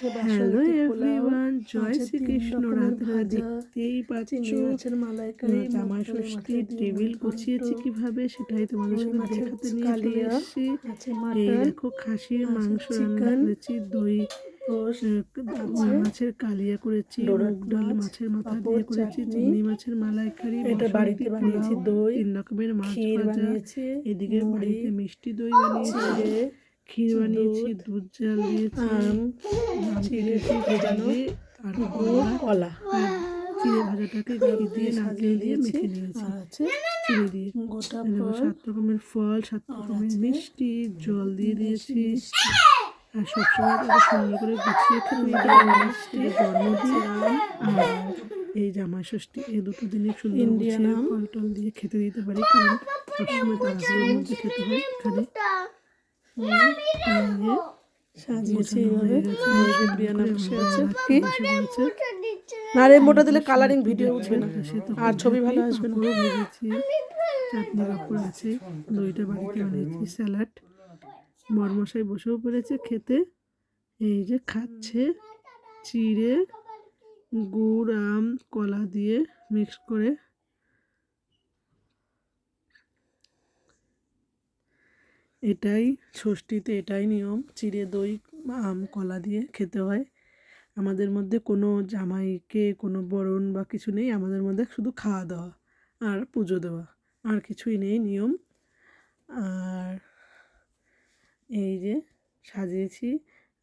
Hello everyone জয় শ্রীকৃষ্ণ রাধে দেখতেই পাচ্ছ। ষষ্ঠী টেবিল গুছিয়েছি কীভাবে সেটাই তোমাদের সাথে দেখাতে নিয়ে চলে এসেছি। এই দেখো খাসির মাংস রান্না করেছি দই মাছের কালিয়া করেছি মুগ ডাল মাছের মাথা দিয়ে করেছি। চিংড়ি মাছের মালাইকারি এটা বাড়িতে বানিয়েছি দই, তিন রকমের মাছ ভাজা এদিকে বাড়িতে মিষ্টি দই বানিয়েছি। ক্ষীর বানিয়েছি দুধ, জাল দিয়েছি আম আম চিড়ে ভেজানো আর কলা। চিড়ে ভাজাটাকে ঘি দিয়ে দিয়ে মেখে নিয়েছি। চিড়ে দিয়ে। গোটা ফল। সাত রকমের ফল সাত রকমের মিষ্টি জল দিয়ে দিয়েছি। আর সবসময় তাকে সুন্দর করে গুছিয়ে খেতে জন্মদিন আর এই জামাই ষষ্ঠী এই দুটো দিনে সুন্দর গুছিয়ে ফল টল দিয়ে খেতে দিতে পারি। কারণ সবসময় তাড়াহুড়োর মধ্যে খেতে হয় এখানে সাজিয়েছি গোছানো হয়ে এইভাবে। আছে। না রে মোটা দিলে কালারিং ভিডিও উঠবে না। সে তো আর ছবি ভালো আসবে না। পাঁপড়ও ভেজেছি চাটনি পাঁপড় আছে। দইটা বাড়িতে বানিয়েছি স্যালাড। মরমশাই বসেও পড়েছে খেতে। এই যে খাচ্ছে চিড়ে গুড় আম কলা দিয়ে মিক্স করে। এটাই ষষ্ঠীতে এটাই নিয়ম, চিড়ে দই, আম, কলা দিয়ে খেতে হয়। আমাদের মধ্যে কোনো জামাইকে, কোনো বরণ বা কিছু নেই, আমাদের মধ্যে শুধু খাওয়া দাওয়া আর পুজো দেওয়া, আর কিছুই নেই নিয়ম। আর এই যে সাজিয়েছি,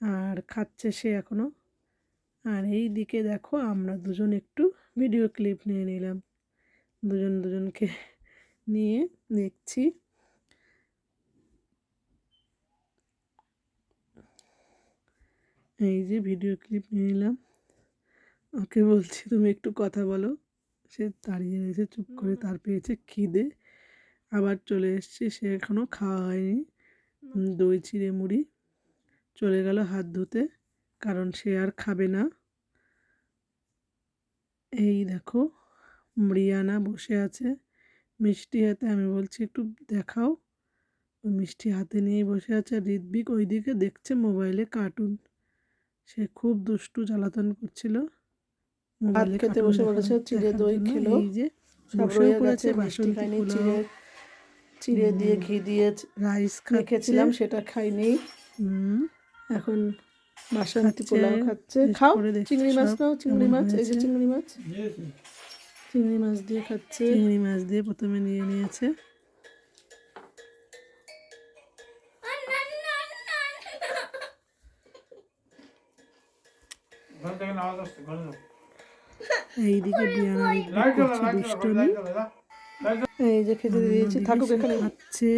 আর খাচ্ছে সে এখনও আর এই দিকে দেখো, আমরা দুজন একটু ভিডিও ক্লিপ নিয়ে নিলাম। দুজন দুজনকে নিয়ে দেখছি। এই যে ভিডিও ক্লিপ নিয়ে নিলাম ওকে বলছি তুমি একটু কথা বলো। সে দাঁড়িয়ে রয়েছে চুপ করে তার পেয়েছে খিদে। আবার চলে এসছে সে এখনও খাওয়া হয়নি। দই চিড়ে মুড়ি। চলে গেল হাত ধুতে কারণ সে আর খাবে না। এই দেখো মৃয়ানা বসে আছে। মিষ্টি হাতে আমি বলছি একটু দেখাও। মিষ্টি হাতে নিয়েই বসে আছে। ঋদ্বিক ওইদিকে দেখছে মোবাইলে কার্টুন। সে খুব দুষ্টু জ্বালাতন করছিল। খেতে বসে চিড়ে দই। খেলো। এই যে বসেও পড়েছে বাসন্তী চিড়ে চিড়ে দিয়ে ঘি দিয়ে রাইস রেখেছিলাম সেটা খাইনি। এখন বাসন্তী পোলাও খাচ্ছে। খাও চিংড়ি মাছ নাও চিংড়ি মাছ এই যে চিংড়ি মাছ। চিংড়ি মাছ দিয়ে খাচ্ছে। চিংড়ি মাছ দিয়ে প্রথমে নিয়ে নিয়েছে। এইদিকে বিয়ানা করছে লাইট দুষ্টমি। এই যে খেতে দিয়েছি থাকুক এখানে খাচ্ছে।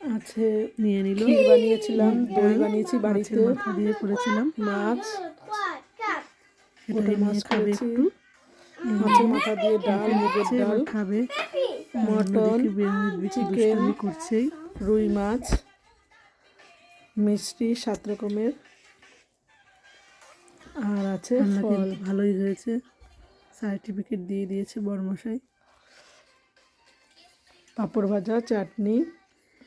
আছে নিয়ে নিল। বানিয়েছিলাম দই বানিয়েছি মাছের বাড়িতে। মাথা দিয়ে করেছিলাম মাছ। সেটাই মাছ খাবে একটু। মাছের মাথা দিয়ে ডাল মুগের ডাল। খাবে মটন চিকেন। করছেই রুই মাছ। মিষ্টি সাত রকমের। আর আছে ফল। ভালোই হয়েছে। সার্টিফিকেট দিয়ে দিয়েছে বড়মশাই পাঁপড় ভাজা চাটনি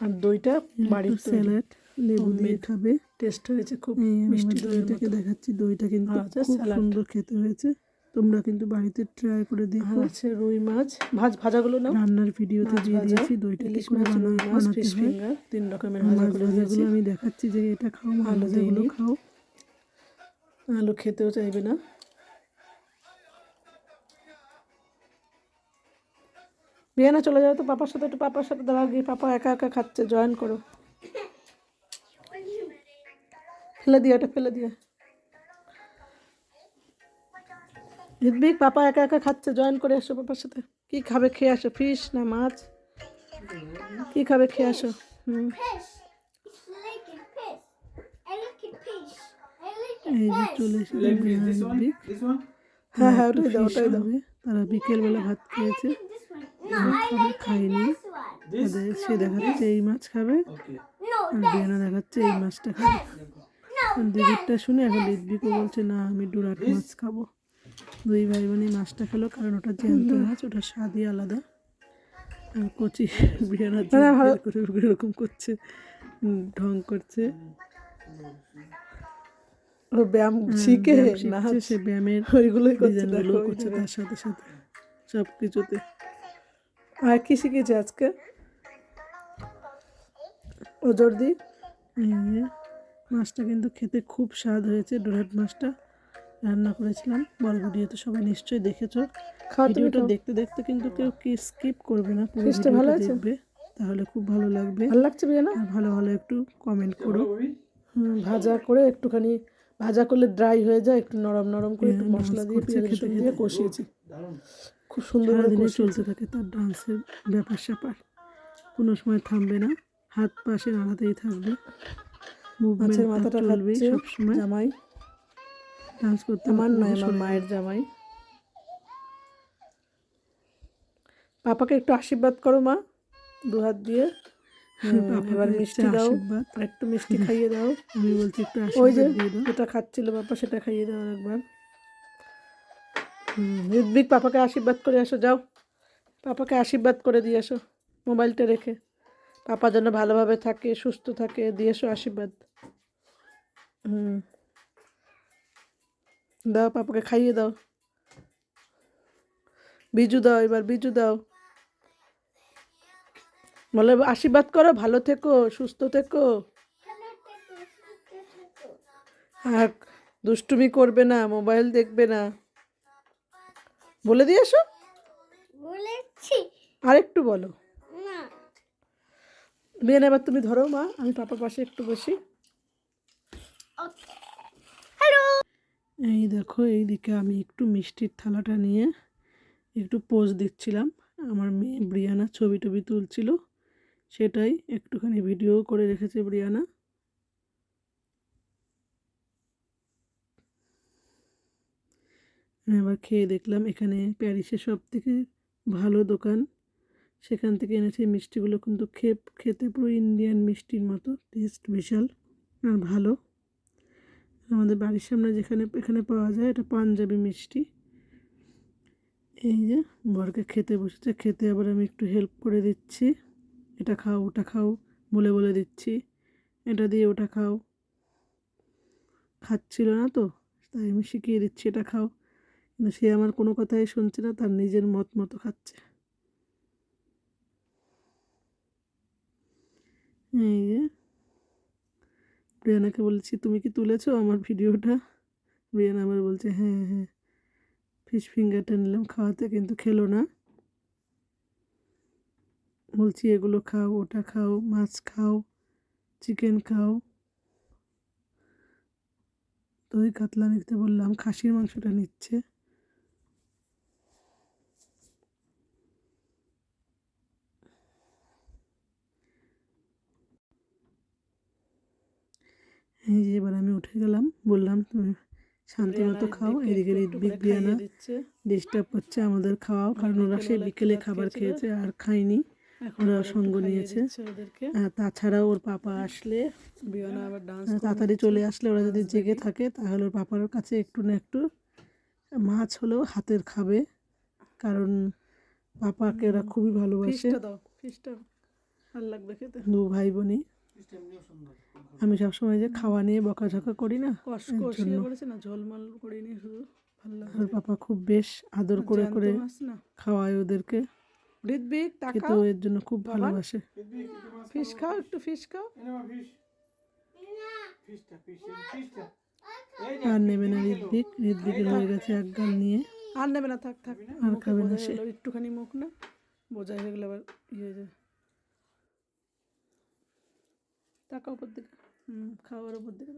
আর দইটা বাড়ির স্যালাড লেবু দিয়ে. খাবে। টেস্ট হয়েছে খুব মিষ্টি দইটাকে দেখাচ্ছি। দইটা কিন্তু আছে খুব। সুন্দর খেতে হয়েছে। তোমরা কিন্তু বাড়িতে ট্রাই করে দেখো। আছে রুই মাছ। ভাজ ভাজাগুলো নাও। রান্নার ভিডিওতে দিয়ে দিয়েছি দইটা কি করে বানাতে হয়। তিন রকমের ভাজাগুলো আমি দেখাচ্ছি যে এটা খাও ভাজাগুলো খাও। আলু খেতেও চাইবে না। বিয়ানা চলে যাও তো পাপার সাথে একটু পাপার সাথে দাঁড়াও গিয়ে। পাপা একা একা খাচ্ছে জয়েন করো। ফেলে দিয়ে এটা ফেলে দিয়ে ঋদ্বিক পাপা একা একা খাচ্ছে জয়েন করে আসো পাপার সাথে। কি খাবে খেয়ে আসো ফিশ না মাছ? কি খাবে খেয়ে আসো? হুম। এই যে. চলে এসেছে লেগ পিস বিয়ানা দিস ওয়ান দিক দিস ওয়ান হ্যাঁ হ্যাঁ ওটাই দাও ওটাই দাও। তারা বিকেলবেলা ভাত খেয়েছে। This one. No, ভাত I খাবে like খাইনি this one. দিস ওদের সে দেখাচ্ছে এই মাছ খাবে। আর বিয়ানা দেখাচ্ছে এই মাছটা খাবে। দিদিরটা শুনে এখন ঋদ্বিকও বলছে না আমি ডুরাট মাছ খাব। দুই ভাই বোনই মাছটা খেলো কারণ ওটা জ্যান্ত মাছ ওটার স্বাদই আলাদা। আর কচি বিয়ানা না, না, এরকম করছে ঢং করছে। ও ব্যায়াম শিখে না সে ব্যায়ামের ওইগুলোই করছে ডিজাইনগুলো করছে তার সাথে সাথে সব কিছুতে আর কি শিখেছে আজকে? ও জর্দি? এই যে মাছটা কিন্তু খেতে খুব স্বাদ হয়েছে ডোরাট মাছটা। রান্না করেছিলাম। বড় ভিডিও তো সবাই নিশ্চয়ই দেখেছ। ভিডিওটা দেখতে দেখতে কিন্তু কেউ কি স্কিপ করবে না পুরো ভালো আছে? দেখবে। তাহলে খুব ভালো লাগবে। ভালো লাগছে বিয়ানা আর ভালো ভালো একটু কমেন্ট করো। ভাজা করে একটুখানি ভাজা করলে ড্রাই হয়ে যায় একটু নরম নরম করে একটু হ্যাঁ, মশলা দিয়ে খেতে দিয়ে খেতে। কষিয়েছি। খুব সুন্দর কষিয়েছি। চলতে থাকে তার ডান্সের ব্যাপার স্যাপার। কোনো সময় থামবে না। হাত পাশে নাড়াতেই থাকবে। মুভমেন্ট মাথাটা চলবে খাচ্ছে সব সময় জামাই। ডান্স করতে আমার নয় আমার মায়ের জামাই। পাপাকে একটু আশীর্বাদ করো মা। দু হাত দিয়ে। এবার মিষ্টি দাও। একটু মিষ্টি খাইয়ে দাও। আমি বলছি একটু ওই যে যেটা খাচ্ছিল বাবা সেটা খাইয়ে দাও একবার। হুম, ঋত্বিক পাপাকে আশীর্বাদ করে আসো যাও। পাপাকে আশীর্বাদ করে দিয়ে আসো মোবাইলটা রেখে। পাপা যেন ভালোভাবে থাকে সুস্থ থাকে দিয়ে এসো আশীর্বাদ। হুম। দাও পাপাকে খাইয়ে দাও। বিজু দাও এবার বিজু দাও। বলে আশীর্বাদ করো ভালো থেকো সুস্থ থেকো। আর দুষ্টুমি করবে না মোবাইল দেখবে না। বলে দিয়ে এসো বলেছি। আর একটু বলো। না। বিয়ে এবার তুমি ধরো মা আমি পাপার পাশে একটু বসি ওকে হ্যালো এই দেখো, এইদিকে আমি একটু মিষ্টির থালাটা নিয়ে একটু পোজ দিচ্ছিলাম। আমার মেয়ে ব্রিয়ানা ছবি টবি তুলছিল, সেটাই একটুখানি ভিডিও করে রেখেছে ব্রিয়ানা। আবার খেয়ে দেখলাম, এখানে প্যারিসের সব থেকে ভালো দোকান। সেখান থেকে এনেছে মিষ্টিগুলো, কিন্তু খেপ, খেতে পুরো ইন্ডিয়ান মিষ্টির মতো টেস্ট বিশাল আর ভালো। আমাদের বাড়ির সামনে যেখানে, এখানে পাওয়া যায়, এটা পাঞ্জাবি মিষ্টি। এই যে, বরকে খেতে বসেছে, খেতে আবার আমি একটু হেল্প করে দিচ্ছি। এটা খাও, ওটা খাও, বলে বলে দিচ্ছি। এটা দিয়ে ওটা খাও। খাচ্ছিল না তো, তাই আমি শিখিয়ে দিচ্ছি, এটা খাও। কিন্তু সে আমার কোনো কথাই শুনছে না, তার নিজের মত মতো খাচ্ছে। এই যে প্রিয়ানাকে বলছি, তুমি কি তুলেছো আমার ভিডিওটা? রিয়ানা আমার বলছে হ্যাঁ হ্যাঁ ফিশ ফিঙ্গারটা নিলাম খাওয়াতে, কিন্তু খেলো না। বলছি, এগুলো খাও, ওটা খাও, মাছ খাও, চিকেন খাও। দই কাতলা নিতে বললাম, খাসির মাংসটা নিচ্ছে। এই যে এবার আমি উঠে গেলাম বললাম তুমি শান্তি মতো খাও এদিকে ঋদ্বিক বিয়ানা ডিস্টার্ব করছে আমাদের খাওয়াও কারণ ওরা সেই বিকেলে খাবার খেয়েছে আর খায়নি ওরা সঙ্গ নিয়েছে। তাছাড়াও ওর পাপা আসলে আবার তাড়াতাড়ি চলে আসলে ওরা যদি জেগে থাকে তাহলে ওর পাপার কাছে একটু না একটু মাছ হলেও হাতের খাবে কারণ পাপাকে ওরা খুবই ভালোবাসে। ভালো লাগবে খেতে। দু ভাই বোনই। আমি সবসময় যে খাওয়া নিয়ে বকাঝকা করি না লাগে। পাপা খুব বেশ আদর করে করে মাছ না। খাওয়ায় ওদেরকে। টাকা? খেতেও এর জন্য খুব ভালোবাসে। ফিশ খাও। একটু ফিশ খাও। আর নেবে না ঋদ্বিক ঋদ্বিকের হয়ে গেছে এক গাল নিয়ে। আর নেবে না থাক থাক। আর খাবে না সে। একটুখানি মুখ না বোঝাই হয়ে গেলে আবার ইয়ে হয়ে যায়। টাকা উপর দিকে। হুম খাওয়ার উপর দিকে।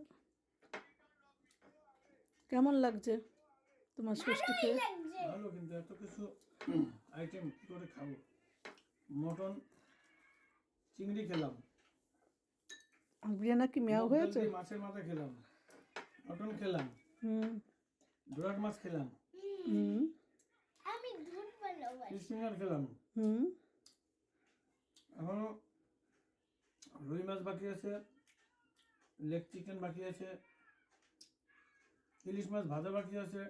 কেমন লাগছে তোমার ষষ্ঠী খেয়ে? ভালো কিন্তু এত কিছু আইটেম কি করে খাব? মটন চিংড়ি খেলাম। বিরিয়ানা কি মেয়াও হয়েছে? মাছের মাথা খেলাম। মটন খেলাম। হুম। ডোরাট মাছ খেলাম। হুম। আমি দুধ খেলাম। হুম। এখনও রুই মাছ বাকি আছে লেগ চিকেন বাকি আছে ইলিশ মাছ ভাজা বাকি আছে।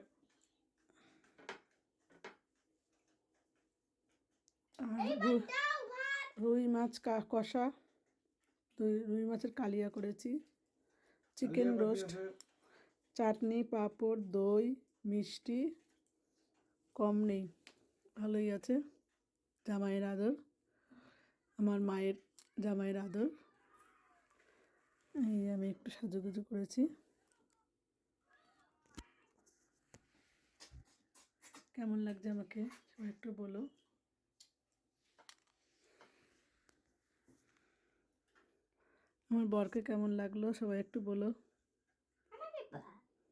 রুই মাছ কষা। রুই মাছের কালিয়া করেছি। চিকেন রোস্ট চাটনি পাঁপড় দই মিষ্টি কম নেই। ভালোই আছে। জামাইয়ের আদর। আমার মায়ের জামাইয়ের আদর। এই আমি একটু সাজুগুজু করেছি। কেমন লাগছে আমাকে? সবাই একটু বলো। আমার বরকে কেমন লাগল? সবাই একটু বলো।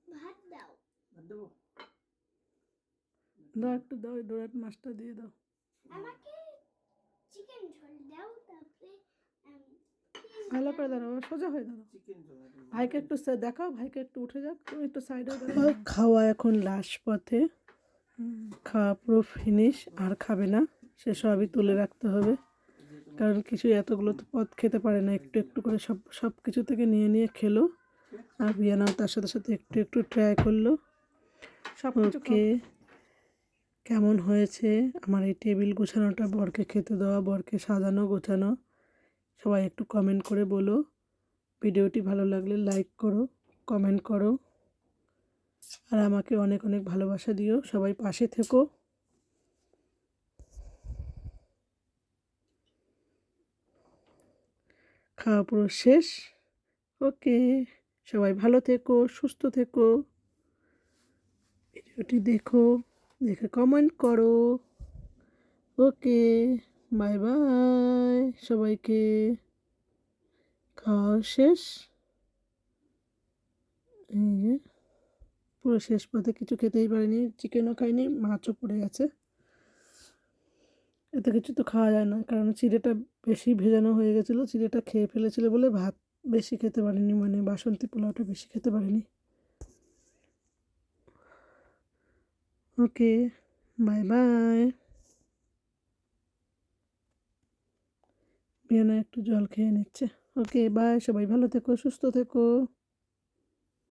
ভাত দাও। দাও একটু দাও ডোরাট মাছটা দিয়ে দাও। আমাকে ভালো করে দাঁড়াও সোজা হয়ে দাঁড়াও। চিকেন ভাইকে একটু দেখাও ভাইকে একটু উঠে যাক তুমি একটু সাইডে খাওয়া এখন লাশ পথে। খাওয়া পুরো ফিনিশ আর খাবে না সে সবই তুলে রাখতে হবে। কারণ কিছু এতগুলো তো পথ খেতে পারে না একটু একটু করে সব সব কিছু থেকে নিয়ে নিয়ে খেলো। আর বিয়ানাও তার সাথে সাথে একটু একটু ট্রাই করল। সব কিছু ওকে কেমন হয়েছে? আমার এই টেবিল গোছানোটা বরকে খেতে দেওয়া বরকে সাজানো গোছানো। সবাই একটু কমেন্ট করে বলো। ভিডিওটি ভালো লাগলে লাইক করো কমেন্ট করো। আর আমাকে অনেক অনেক ভালোবাসা দিও, সবাই পাশে থেকো। খাওয়া পুরো শেষ। ওকে, সবাই ভালো থেকো, সুস্থ থেকো। ভিডিওটি দেখো, দেখে কমেন্ট করো। ওকে। বাই বাই, সবাইকে খাওয়া শেষ। এই যে, পুরো শেষ পথে কিছু খেতেই পারিনি চিকেনও খাইনি, মাছও পড়ে আছে এতে কিছু তো খাওয়া যায় না, কারণ চিড়েটা বেশি ভেজানো হয়ে গেছিল, চিড়েটা খেয়ে ফেলেছিল বলে ভাত বেশি খেতে পারিনি মানে বাসন্তী পোলাওটা বেশি খেতে পারিনি। ওকে, বাই বাই। বিয়ানা একটু জল খেয়ে নিচ্ছে। ওকে বাই সবাই ভালো থেকো সুস্থ থেকো।